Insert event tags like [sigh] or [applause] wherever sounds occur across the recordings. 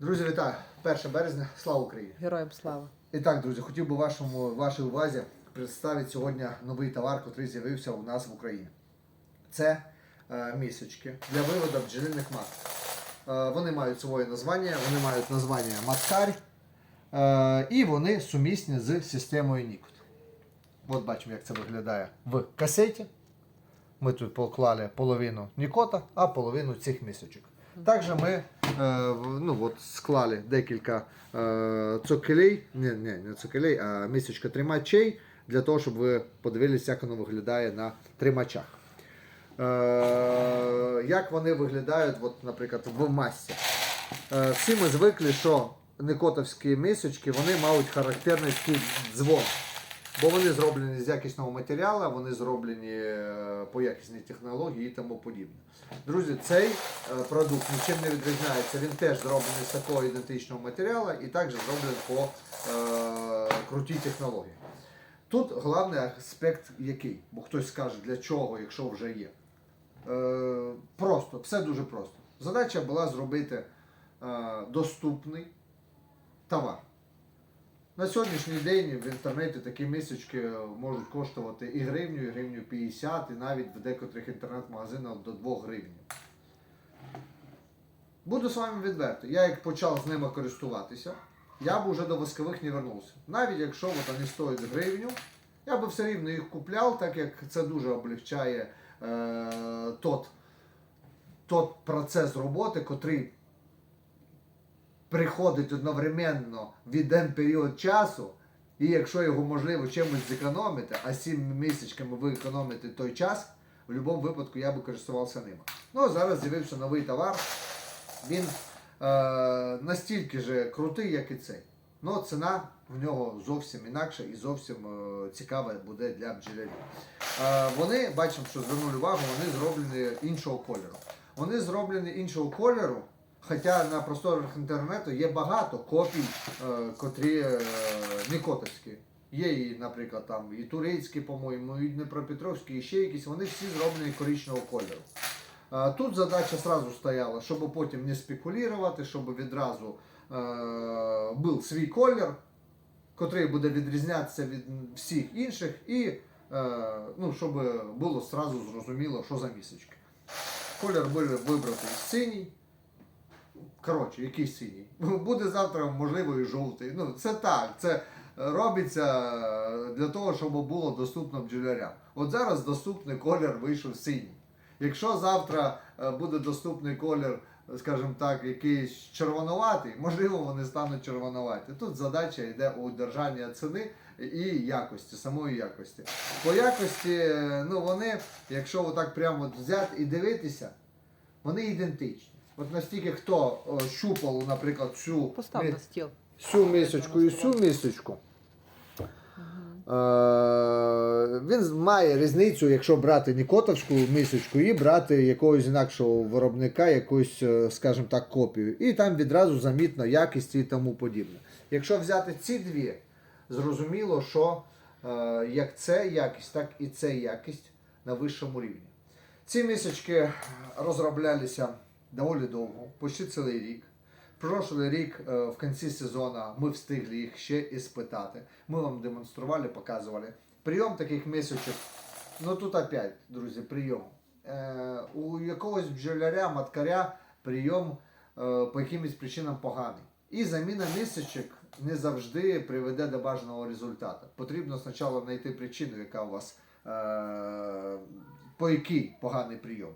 Друзі, вітаю! 1 березня, слава Україні! Героям слава. І так, друзі, хотів би вашому, вашій увазі представити сьогодні новий товар, який з'явився у нас в Україні. Це е, місочки для виводу бджолиних маток. Е, вони мають своє названня, вони мають названня маткарь, е, і вони сумісні з системою Нікот. От бачимо, як це виглядає в касеті. Ми тут поклали половину Нікота, а половину цих місочок. Також ми е, ну, от, склали декілька е, цокелей, не, не, не цокелей, а місочка тримачей, для того, щоб ви подивилися, як воно виглядає на тримачах. Е, як вони виглядають, от, наприклад, в масці. Е, всі ми звикли, що никотовські мисочки вони мають характерний дзвон. Бо вони зроблені з якісного матеріалу, вони зроблені е, по якісній технології і тому подібне. Друзі, цей е, продукт нічим не відрізняється. Він теж зроблений з такого ідентичного матеріалу і також зроблений по е, крутій технології. Тут головний аспект який? Бо хтось скаже, для чого, якщо вже є. Е, просто, все дуже просто. Задача була зробити е, доступний товар. На сьогоднішній день в інтернеті такі мисочки можуть коштувати і гривню, і гривню 50, і навіть в декотрих інтернет-магазинах до 2 гривень. Буду з вами відвертий. Я як почав з ними користуватися, я б уже до воскових не вернувся. Навіть якщо вони стоять гривню, я би все рівно їх купляв, так як це дуже облегчає е, тот, тот процес роботи, котрий приходить одновременно в один період часу, і якщо його можливо чимось зекономити, а 7 місяцями ви економите той час, в будь-якому випадку я би користувався ними. Ну зараз з'явився новий товар. Він е, настільки же крутий, як і цей. Ну, ціна в нього зовсім інакша і зовсім е, цікава буде для бджолярів. Е, вони, бачимо, що звернули увагу, вони зроблені іншого кольору. Вони зроблені іншого кольору, хоча на просторах інтернету є багато копій, е, котрі е, нікотовські. Є і, наприклад, там і турецькі, по-моєму, і Дніпропетровські, і ще якісь, вони всі зроблені коричневого кольору. А, Тут задача сразу стояла, щоб потім не спекулювати, щоб відразу е, був свій колір, котрий буде відрізнятися від всіх інших, і е, ну, щоб було сразу зрозуміло, що за місочки. Колір вибрати синій. Коротше, який синій. Буде завтра, можливо, і жовтий. Ну, це так. Це робиться для того, щоб було доступно бджолярям. От зараз доступний колір вийшов синій. Якщо завтра е, буде доступний колір, скажімо так, якийсь червонуватий, можливо, вони стануть червонуваті. Тут задача йде у держання ціни і якості, самої якості. По якості, е, ну вони, якщо отак прямо взяти і дивитися, вони ідентичні. От настільки хто о, щупав, наприклад, цю, Постав на стіл. цю мисочку і цю мисочку. Е, Він має різницю, якщо брати нікотовську мисочку і брати якогось інакшого виробника, якусь, е, скажімо так, копію. І там відразу замітно якість і тому подібне. Якщо взяти ці дві, зрозуміло, що е, як це якість, так і це якість на вищому рівні. Ці мисочки розроблялися доволі довго, почти цілий рік. Прошлий рік е, в кінці сезону ми встигли їх ще і спитати. Ми вам демонстрували, показували. Прийом таких мисочок, ну тут опять, друзі, прийом. Е, у якогось бджоляря, маткаря прийом е, по якимось причинам поганий. І заміна мисочок не завжди приведе до бажаного результату. Потрібно спочатку знайти причину, яка у вас по якій поганий прийом.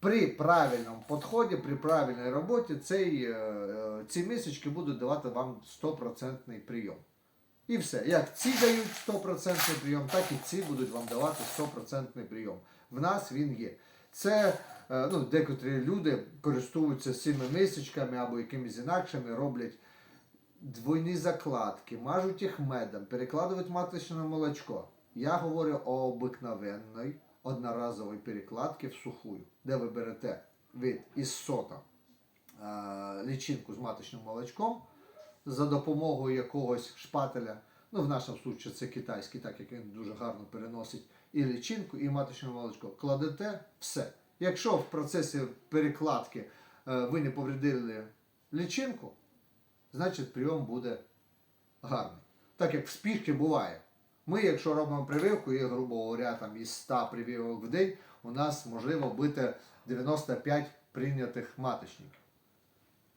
При правильному підході, при правильній роботі цей, е, е, ці мисочки будуть давати вам 100% прийом. І все. Як ці дають 100% прийом, так і ці будуть вам давати 100% прийом. В нас він є. Це е, ну, декотрі люди користуються цими мисочками або якимись інакшими, роблять двойні закладки, мажуть їх медом, перекладають маточне молочко. Я говорю о обикновенної одноразової перекладки в сухую, де ви берете від із сота е, лічинку з маточним молочком за допомогою якогось шпателя. Ну, в нашому случаї це китайський, так як він дуже гарно переносить і лічинку, і маточне молочко. Кладете все. Якщо в процесі перекладки е, ви не повредили лічинку, значить прийом буде гарний. Так як в спішки буває. Ми, якщо робимо прививку, і, грубо говоря, там із 100 прививок в день, у нас можливо бити 95 прийнятих маточників.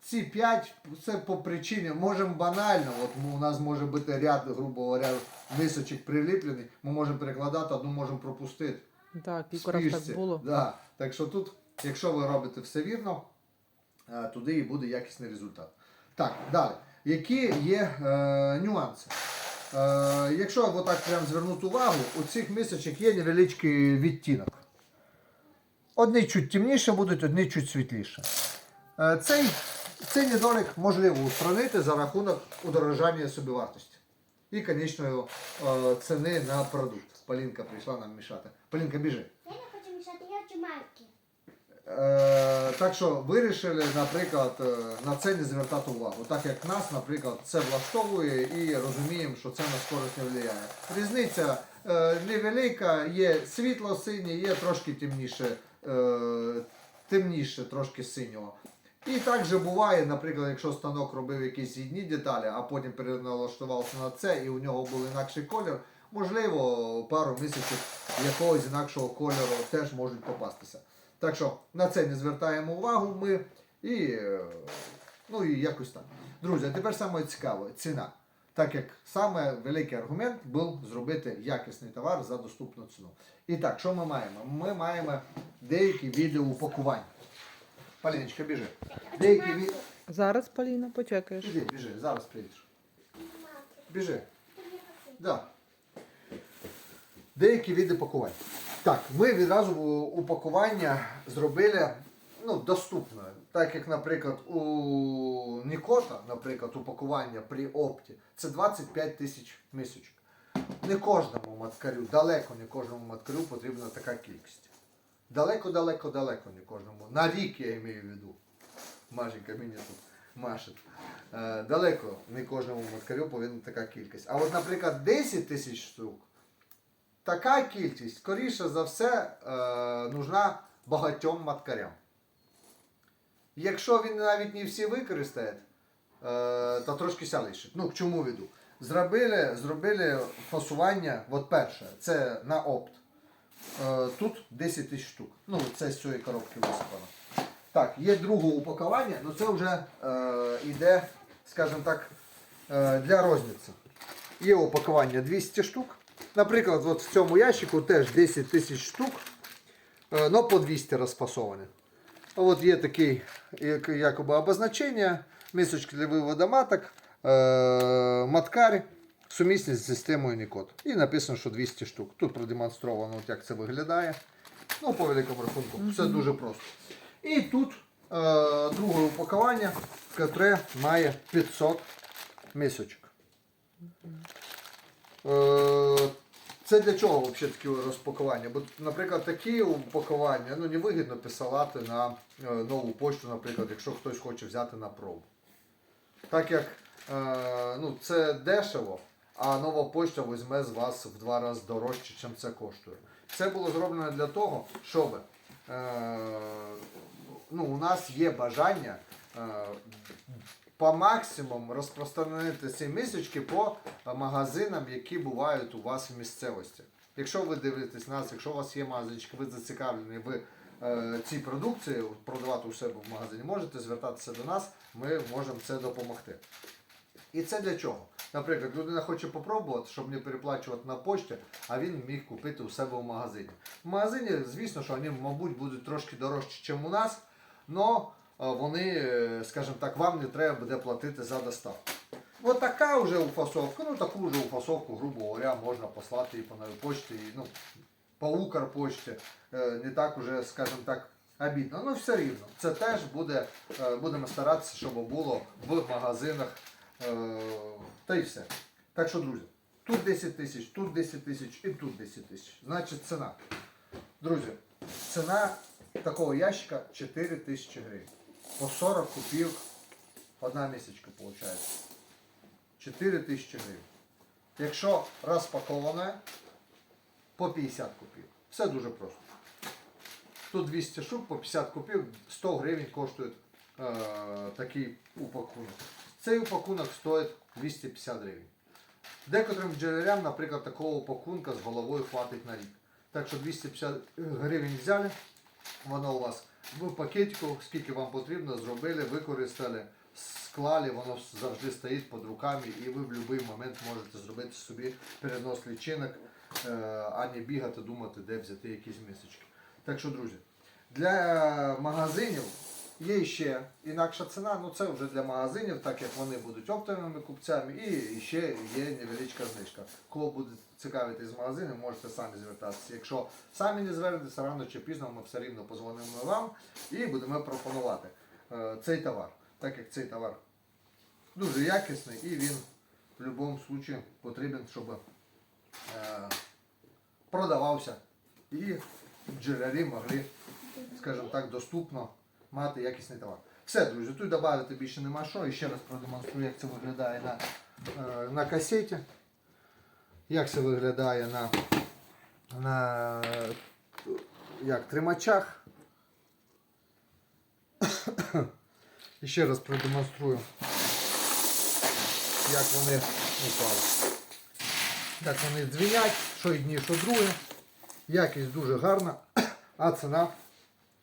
Ці 5 це по причині, можемо банально, от у нас може бути ряд, грубо говоря, мисочок приліплений, ми можемо перекладати, одну можемо пропустити. Так, кілька Спішці. так було. Да. Так що тут, якщо ви робите все вірно, е, туди і буде якісний результат. Так, далі. Які є е, нюанси? Е, якщо отак прям звернути увагу, у цих мисочок є невеличкий відтінок. Одні чуть темніше будуть, одні чуть світліше. Е, цей, цей недолік можливо устранити за рахунок удорожання собівартості і конечної е, ціни на продукт. Полінка прийшла нам мішати. Полінка, біжи. Я не хочу мішати, я хочу марки. Так що вирішили, наприклад, е, на це не звертати увагу, так як нас, наприклад, це влаштовує і розуміємо, що це на скорость не впливає. Різниця е, невелика, є світло синє, є трошки темніше, е, темніше трошки синього. І так же буває, наприклад, якщо станок робив якісь одні деталі, а потім переналаштувався на це і у нього був інакший колір, можливо, пару місяців якогось інакшого кольору теж можуть попастися. Так що на це не звертаємо увагу ми і, ну, і якось так. Друзі, а тепер саме цікаве ціна. Так як саме великий аргумент був зробити якісний товар за доступну ціну. І так, що ми маємо? Ми маємо деякі види упакувань. Поліночка, біжи. Деякі від... Зараз, Поліна, почекаєш. Біжи, біжи, зараз прийдеш. Біжи. Да. Деякі види пакувань. Так, ми відразу упакування зробили ну, доступне. Так як, наприклад, у Нікота, наприклад, упакування при опті, це 25 тисяч мисочок. Не кожному маткарю, далеко не кожному маткарю потрібна така кількість. Далеко, далеко, далеко не кожному. На рік я маю в виду. Машенька мені тут машить. Е, далеко не кожному маткарю повинна така кількість. А от, наприклад, 10 тисяч штук, така кількість, скоріше за все, е, нужна багатьом маткарям. Якщо він навіть не всі використає, е, то трошки ся. Ну, к чому веду? Зробили, зробили фасування, от перше, це на опт. Е, тут 10 тисяч штук. Ну, це з цієї коробки висипано. Так, є друге упакування, але це вже е, йде, скажімо так, е, для розниці. Є упакування 200 штук. Наприклад, от в цьому ящику теж 10 тисяч штук, е, но по 200 розфасовані. А от є як, якоби обозначення, місочки для виводу маток, е, маткарі, сумісні з системою Нікод. І написано, що 200 штук. Тут продемонстровано, от як це виглядає. Ну, по великому рахунку, все дуже просто. І тут е, друге упакування, яке має 500 мисочок. Е, це для чого взагалі такі розпакування? Бо, наприклад, такі упакування ну, не вигідно писати на е, нову пошту, наприклад, якщо хтось хоче взяти на пробу. Так як е, ну, це дешево, а нова пошта візьме з вас в два рази дорожче, ніж це коштує. Це було зроблено для того, щоб е, ну, у нас є бажання е, по максимуму розпространити ці мисочки по магазинам, які бувають у вас в місцевості. Якщо ви дивитесь нас, якщо у вас є магазинчик, ви зацікавлені в е, цій продукції продавати у себе в магазині, можете звертатися до нас, ми можемо це допомогти. І це для чого? Наприклад, людина хоче попробувати, щоб не переплачувати на пошті, а він міг купити у себе в магазині. В магазині, звісно, що вони, мабуть, будуть трошки дорожчі, ніж у нас, але вони, е, скажімо так, вам не треба буде платити за доставку. Ось така вже уфасовка, ну таку вже уфасовку, грубо говоря, можна послати і по новій почті, і, ну, по Укрпочті. Е, Не так уже, скажімо так, обідно. Ну все рівно. Це теж буде, е, будемо старатися, щоб було в магазинах. Е, Та й все. Так що, друзі, тут 10 тисяч, тут 10 тисяч і тут 10 тисяч. Значить ціна. Друзі, ціна такого ящика 4 тисячі гривень. По 40 купів одна місячка виходить. 4 тисячі гривень. Якщо розпаковане, по 50 купів. Все дуже просто. Тут 200 штук по 50 купів, 100 гривень коштує е, такий упакунок. Цей упакунок стоїть 250 гривень. Декотрим джерелям, наприклад, такого упакунка з головою хватить на рік. Так що 250 гривень взяли, воно у вас в пакетику, скільки вам потрібно, зробили, використали, склали, воно завжди стоїть під руками і ви в будь-який момент можете зробити собі перенос лічинок, е, а не бігати, думати, де взяти якісь місочки. Так що, друзі, для магазинів є ще інакша ціна, ну це вже для магазинів, так як вони будуть оптовими купцями, і ще є невеличка знижка. Кого буде цікавити з магазинів, можете самі звертатися. Якщо самі не звернетеся, рано чи пізно ми все рівно позвонимо вам і будемо пропонувати е, цей товар. Так як цей товар дуже якісний і він в будь-якому випадку потрібен, щоб е, продавався і джерелі могли, скажімо так, доступно мати якісний товар. Все, друзі, тут додати більше нема що. І ще раз продемонструю, як це виглядає на, е, на касеті. Як це виглядає на, на як, тримачах. І ще раз продемонструю, як вони упали. Як вони дзвінять, що одні, що друге. Якість дуже гарна, а ціна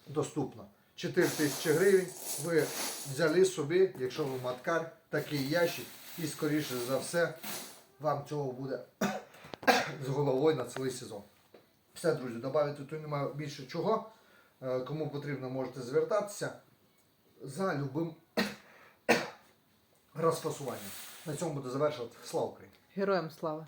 доступна. 4 тисячі гривень ви взяли собі, якщо ви маткар, такий ящик і скоріше за все вам цього буде [coughs] з головою на цілий сезон. Все, друзі, додати тут немає більше чого. Е, Кому потрібно, можете звертатися за любим [coughs] розфасуванням. На цьому буду завершувати. Слава Україні! Героям слава.